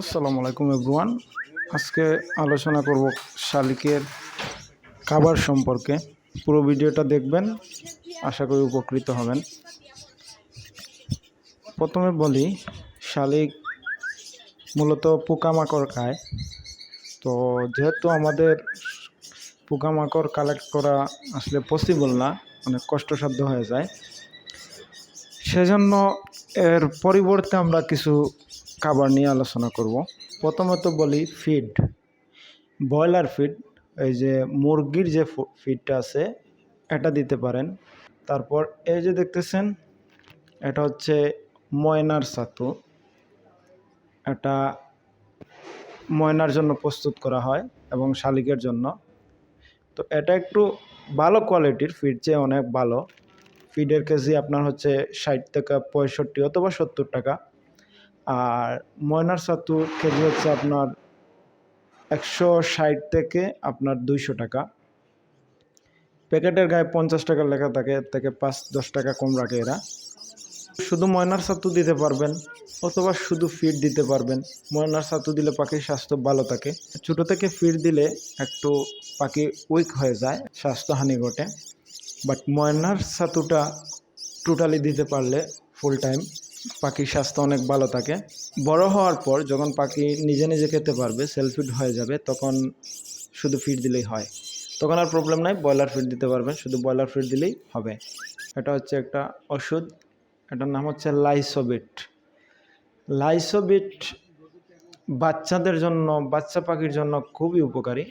আসসালামু আলাইকুম এভরিওয়ান আজকে আলোচনা করব শালিকের খাবার সম্পর্কে। পুরো ভিডিওটা দেখবেন, আশা করি উপকৃত হবেন। প্রথমে বলি, শালিক মূলত পোকামাকড় খায়। তো যেহেতু আমাদের পোকামাকড় কালেক্ট করা আসলে পসিবল না, অনেক কষ্টসাধ্য হয়ে যায়, সেজন্য এর পরিবর্তে আমরা কিছু খাবার নিয়ে আলোচনা করব। প্রথমত বলি ফিড ব্রয়লার ফিড এই যে মুরগির যে ফিডটা আছে, এটা দিতে পারেন। তারপর এই যে দেখতেছেন, এটা হচ্ছে ময়নার ছাতু। এটা ময়নার জন্য প্রস্তুত করা হয় এবং শালিকের জন্য। তো এটা একটু ভালো কোয়ালিটির ফিড চেয়ে অনেক ভালো। ফিডের কেজি আপনার হচ্ছে ষাট টাকা, পঁয়ষট্টি অথবা সত্তর টাকা। আর ময়নার ছাতুর কেজি হচ্ছে আপনার একশো ষাট থেকে আপনার দুইশো টাকা। প্যাকেটের গায়ে পঞ্চাশ টাকা লেখা থাকে, এর থেকে পাঁচ, দশ টাকা কম রাখে এরা। শুধু ময়নার ছাতু দিতে পারবেন অথবা শুধু ফিড দিতে পারবেন। ময়নার ছাতু দিলে পাখির স্বাস্থ্য ভালো থাকে। ছোটো থেকে ফিড দিলে একটু পাখি উইক হয়ে যায়, স্বাস্থ্যহানি ঘটে। বাট ময়নার ছাতুটা টোটালি দিতে পারলে ফুল টাইম পাখির স্বাস্থ্য অনেক ভালো থাকে। বড় হওয়ার পর যখন পাখি নিজে নিজে খেতে পারবে সেলফিড হয়ে যাবে, তখন শুধু ফিড দিলেই হয়। তখন আর প্রবলেম নাই ব্রয়লার ফিড দিতে পারবেন, শুধু ব্রয়লার ফিড দিলেই হবে। এটা হচ্ছে একটা ওষুধ, এটার নাম হচ্ছে লাইসোবিট লাইসোবিট বাচ্চাদের জন্য, বাচ্চা পাখির জন্য খুবই উপকারী।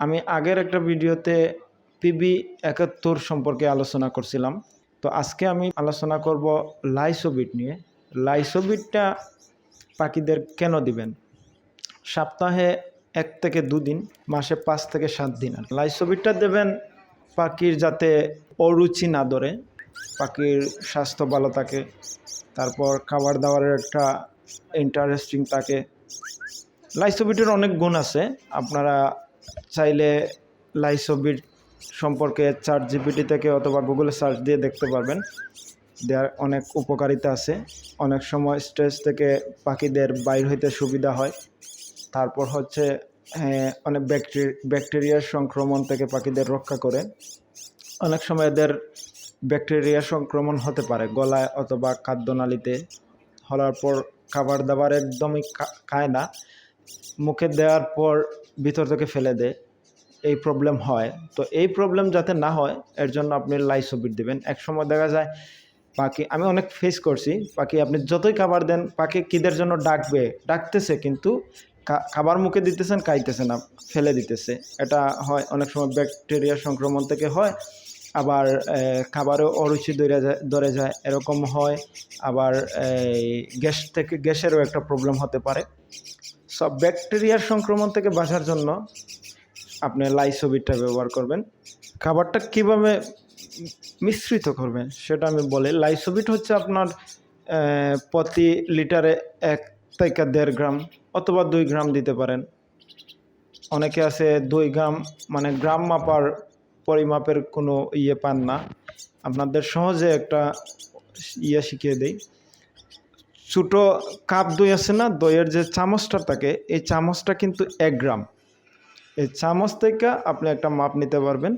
আমি আগের একটা ভিডিওতে পিবি একাত্তর সম্পর্কে আলোচনা করছিলাম। তো আজকে আমি আলোচনা করব লাইসোবিট নিয়ে। লাইসোবিটটা পাখিদের কেন দিবেন? সপ্তাহে এক থেকে দুদিন, মাসে পাঁচ থেকে সাত দিন আর লাইসোবিটটা দেবেন পাখির যাতে অরুচি না ধরে, পাখির স্বাস্থ্য ভালো থাকে, তারপর খাবার দাবারের একটা ইন্টারেস্টিং থাকে। লাইসোবিটের অনেক গুণ আছে, আপনারা চাইলে লাইসোবিট সম্পর্কে চার জিপিটি থেকে অথবা গুগলে সার্চ দিয়ে দেখতে পারবেন। দেওয়ার অনেক উপকারিতা আছে। অনেক সময় স্ট্রেস থেকে পাখিদের বাইর হইতে সুবিধা হয়। তারপর হচ্ছে হ্যাঁ, অনেক ব্যাকটেরি ব্যাকটেরিয়ার সংক্রমণ থেকে পাখিদের রক্ষা করে। অনেক সময় এদের ব্যাকটেরিয়া সংক্রমণ হতে পারে গলায় অথবা খাদ্যনালীতে। হওয়ার পর খাবার দাবার একদমই খায় না। মুখে দেওয়ার পর ভিতর থেকে ফেলে দেয়। এই প্রবলেম হয়। তো এই প্রবলেম যাতে না হয়, এর জন্য আপনি লাইসোবিট দিবেন। এক সময় দেখা যায়, পাখি, আমি অনেক ফেস করছি, পাখি আপনি যতই খাবার দেন, পাখি কিদের জন্য ডাকবে? ডাকতেছে কিন্তু খাবার মুখে দিতেছেন, খাইতেছে না, ফেলে দিতেছে। এটা হয়, অনেক সময় ব্যাকটেরিয়া সংক্রমণ থেকে হয়, আবার খাবারও অরুচি ধরে যায় ধরে যায়, এরকম হয়। আবার এই গ্যাস থেকে, গ্যাসেরও একটা প্রবলেম হতে পারে। সব ব্যাকটেরিয়ার সংক্রমণ থেকে বাঁচার জন্য আপনি লাইসোবিটটা ব্যবহার করবেন। খাবারটা কীভাবে মিশ্রিত করবেন সেটা আমি বলি। লাইসোবিট হচ্ছে আপনার প্রতি লিটারে এক থেকে দেড় গ্রাম অথবা দুই গ্রাম দিতে পারেন। অনেকে আছে দুই গ্রাম মানে গ্রাম মাপার পরিমাপের কোনো ইয়ে পান না। আপনাদের সহজে একটা ইয়ে শিখিয়ে দেই। ছোটো কাপ দই আছে না, দইয়ের যে চামচটা থাকে, এই চামচটা কিন্তু এক গ্রাম। এই চামচ থেকে আপনি একটা মাপ নিতে পারবেন।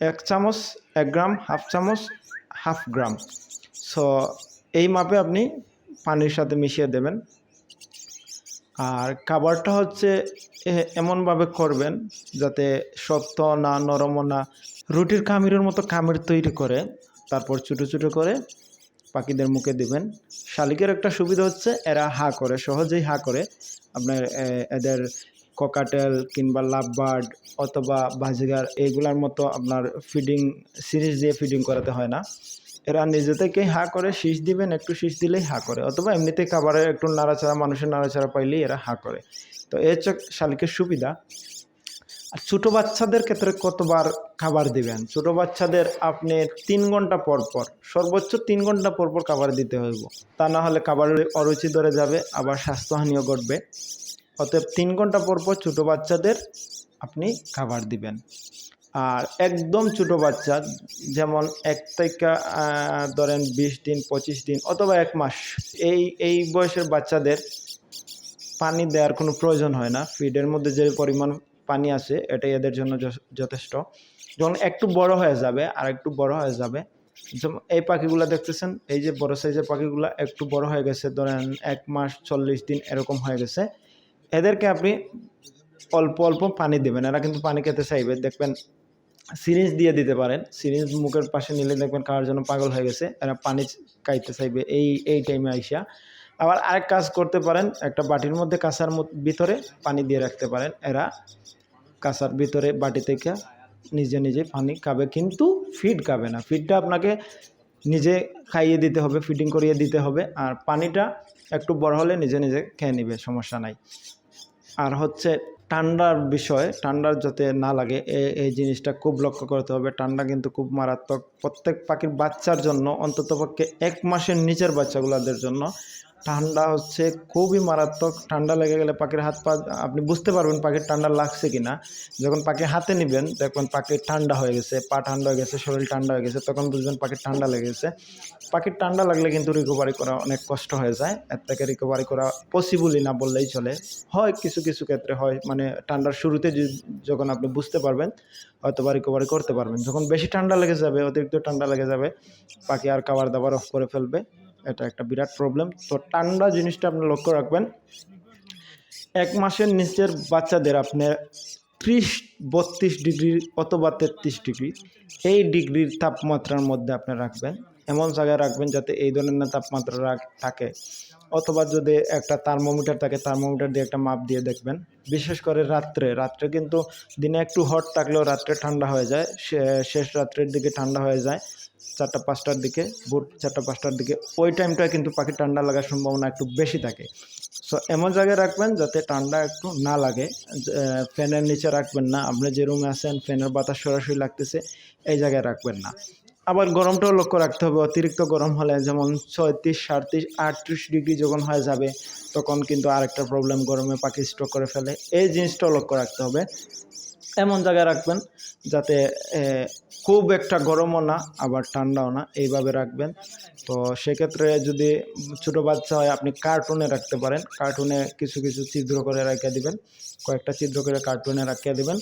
এক চামচ, এক গ্রাম, হাফ চামচ, হাফ গ্রাম। সো এই মাপে আপনি পানির সাথে মিশিয়ে দেবেন। আর খাবারটা হচ্ছে এমনভাবে করবেন যাতে শক্ত না নরমও না, রুটির খামিরের মতো খামির তৈরি করে তারপর ছোটো ছোটো করে পাখিদের মুখে দিবেন। শালিকের একটা সুবিধা হচ্ছে এরা হা করে, সহজেই হা করে। আপনার এদের ককাটেল কিংবা লাভ বার্ড অথবা বাজিগার এইগুলার মতো আপনার ফিডিং সিরিজ দিয়ে ফিডিং করাতে হয় না। এরা নিজে থেকেই হা করে, শীষ দিবেন, একটু শীষ দিলেই হা করে। অথবা এমনিতেই খাবারের একটু নাড়াচাড়া, মানুষের নাড়াচাড়া পাইলেই এরা হা করে। তো এই হচ্ছে শালিকের সুবিধা। আর ছোটো বাচ্চাদের ক্ষেত্রে কতবার খাবার দিবেন? ছোটো বাচ্চাদের আপনি তিন ঘণ্টা পর পর, সর্বোচ্চ তিন ঘণ্টা পর পর খাবার দিতে হইব। তা না হলে খাবারের অরুচি ধরে যাবে, আবার স্বাস্থ্যহানিও ঘটবে। অতএব তিন ঘণ্টা পর পর ছোটো বাচ্চাদের আপনি খাবার দিবেন। আর একদম ছোটো বাচ্চা, যেমন এক থেকে ধরেন বিশ দিন, পঁচিশ দিন অথবা এক মাস, এই এই বয়সের বাচ্চাদের পানি দেওয়ার কোনো প্রয়োজন হয় না। ফিডের মধ্যে যে পরিমাণ পানি আছে এটাই এদের জন্য যথেষ্ট। যখন একটু বড় হয়ে যাবে, আর একটু বড় হয়ে যাবে এই পাখিগুলো দেখতেছেন, এই যে বড় সাইজের পাখিগুলো একটু বড় হয়ে গেছে, ধরেন এক মাস চল্লিশ দিন এরকম হয়ে গেছে এদেরকে আপনি অল্প অল্প পানি দেবেন। এরা কিন্তু পানি খেতে চাইবে। দেখবেন সিরিঞ্জ দিয়ে দিতে পারেন। সিরিঞ্জ মুখের পাশে নিলে দেখবেন খাওয়ার জন্য পাগল হয়ে গেছে। এরা পানি খাইতে চাইবে এই এই টাইমে আইসা। আবার আরেক কাজ করতে পারেন, একটা বাটির মধ্যে কাঁচার ভিতরে পানি দিয়ে রাখতে পারেন। এরা কাঁচার ভিতরে বাটি থেকে নিজে নিজে পানি খাবে, কিন্তু ফিড খাবে না। ফিডটা আপনাকে নিজে খাইয়ে দিতে হবে ফিডিং করিয়ে দিতে হবে। আর পানিটা একটু বড় হলে নিজে নিজে খেয়ে নিবে, সমস্যা নাই। আর হচ্ছে ঠান্ডার বিষয়, ঠান্ডার যাতে না লাগে এই জিনিসটা খুব লক্ষ্য করতে হবে। ঠান্ডা কিন্তু খুব মারাত্মক। প্রত্যেক পাখির বাচ্চার জন্য অন্ততপক্ষে এক মাসের নিচের বাচ্চাগুলোদের জন্য ঠান্ডা হচ্ছে খুবই মারাত্মক। ঠান্ডা লেগে গেলে পাখির হাত পা, আপনি বুঝতে পারবেন পাখির ঠান্ডা লাগছে কি না যখন পাখি হাতে নেবেন দেখবেন পাখির ঠান্ডা হয়ে গেছে, পা ঠান্ডা হয়ে গেছে, শরীর ঠান্ডা হয়ে গেছে, তখন বুঝবেন পাখির ঠান্ডা লেগে গেছে। পাখির ঠান্ডা লাগলে কিন্তু রিকভারি করা অনেক কষ্ট হয়ে যায়। এর থেকে রিকভারি করা পসিবলই না বললেই চলে। হয় কিছু কিছু ক্ষেত্রে হয় মানে ঠান্ডার শুরুতে যখন আপনি বুঝতে পারবেন হয়তো বা রিকভারি করতে পারবেন। যখন বেশি ঠান্ডা লেগে যাবে, অতিরিক্ত ঠান্ডা লেগে যাবে, পাখি আর খাবার দাবার অফ করে ফেলবে। এটা একটা বিরাট প্রবলেম তো ঠান্ডা জিনিসটা আপনি লক্ষ্য রাখবেন। এক মাসের নিচের বাচ্চাদের আপনি ত্রিশ, বত্রিশ ডিগ্রি অথবা তেত্রিশ ডিগ্রি এই ডিগ্রির তাপমাত্রার মধ্যে আপনি রাখবেন। এমন জায়গায় রাখবেন যাতে এই ধরনের না তাপমাত্রা থাকে। অথবা যদি একটা থার্মোমিটার থাকে থার্মোমিটার দিয়ে একটা মাপ দিয়ে দেখবেন। বিশেষ করে রাত্রে। রাত্রে কিন্তু দিনে একটু হট থাকলেও রাত্রে ঠান্ডা হয়ে যায়। শেষ রাত্রের দিকে ঠান্ডা হয়ে যায়। চারটা পাঁচটার দিকে, ভোর চারটা পাঁচটার দিকে। ওই টাইমটায় কিন্তু পাখি ঠান্ডা লাগার সম্ভাবনা একটু বেশি থাকে। সো এমন জায়গায় রাখবেন যাতে ঠান্ডা একটু না লাগে। ফ্যানের নিচে রাখবেন না। আপনি যে রুমে আছেন ফ্যানের বাতাস সরাসরি লাগতেছে, এই জায়গায় রাখবেন না। আবার গরমটাও লক্ষ্য রাখতে হবে, অতিরিক্ত গরম হলে যেমন ছয়ত্রিশ, সাঁত্রিশ, আটত্রিশ ডিগ্রি যখন হয়ে যাবে তখন কিন্তু আরেকটা প্রবলেম গরমে পাখি স্ট্রোক করে ফেলে। এই জিনিসটাও লক্ষ্য রাখতে হবে। এমন জায়গায় রাখবেন যাতে খুব একটা গরমও না, আবার ঠান্ডাও না, এইভাবে রাখবেন। তো সেক্ষেত্রে যদি ছোটো বাচ্চা হয়, আপনি কার্টুনে রাখতে পারেন। কার্টুনে কিছু কিছু ছিদ্র করে রেখে দিবেন। কয়েকটা ছিদ্র করে কার্টুনে রাখিয়ে দিবেন।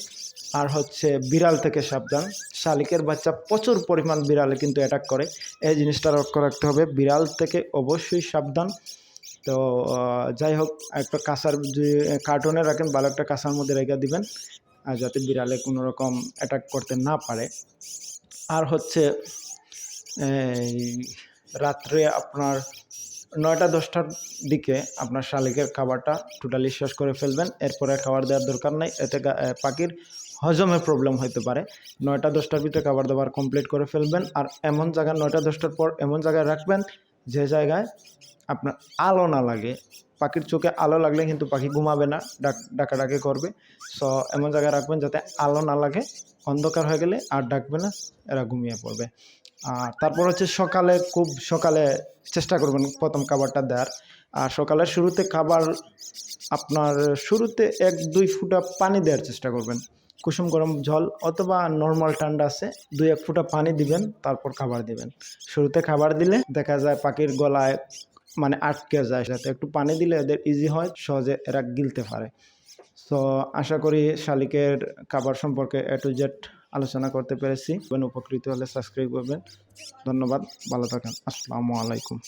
আর হচ্ছে বিড়াল থেকে সাবধান। শালিকের বাচ্চা প্রচুর পরিমাণ বিড়ালে কিন্তু অ্যাটাক করে। এই জিনিসটা লক্ষ্য রাখতে হবে। বিড়াল থেকে অবশ্যই সাবধান। তো যাই হোক, একটা কাঁসার কার্টুনে রাখেন, ভালো একটা কাঁসার মধ্যে রেখে দিবেন, আর যাতে বিড়ালে কোনো রকম অ্যাটাক করতে না পারে। আর হচ্ছে রাত্রে আপনার নয়টা, দশটার দিকে আপনার শালিকের খাবারটা টোটালি শেষ করে ফেলবেন। এরপরে খাবার দেওয়ার দরকার নেই। এতে পাখির হজমে প্রবলেম হতে পারে। নয়টা, দশটার ভিতরে খাবার দাবার কমপ্লিট করে ফেলবেন। আর এমন জায়গায় নয়টা, দশটার পর এমন জায়গায় রাখবেন, যে জায়গায় আপনার আলো না লাগে। পাখির চোখে আলো লাগলে কিন্তু পাখি ঘুমাবে না, ডাক, ডাকাডাকি করবে। সো এমন জায়গায় রাখবেন যাতে আলো না লাগে, অন্ধকার হয়ে গেলে আর ডাকবে না, এরা ঘুমিয়ে পড়বে। আর তারপর হচ্ছে সকালে খুব সকালে চেষ্টা করবেন প্রথম খাবারটা দেওয়ার আর সকালের শুরুতে খাবার আপনার শুরুতে এক, দুই ফুটা পানি দেওয়ার চেষ্টা করবেন। কুসুম গরম জল অথবা নর্মাল ঠান্ডা আছে, দুই, এক ফুটা পানি দিবেন, তারপর খাবার দিবেন। শুরুতে খাবার দিলে দেখা যায় পাখির গলায় মানে আটকে যায়, যাতে একটু পানি দিলে এদের ইজি হয়, সহজে এরা গিলতে পারে। সো আশা করি শালিকের খাবার সম্পর্কে এ টু জেড আলোচনা করতে পেরেছি। উপকৃত হলে সাবস্ক্রাইব করবেন। ধন্যবাদ, ভালো থাকেন। আসসালামু আলাইকুম।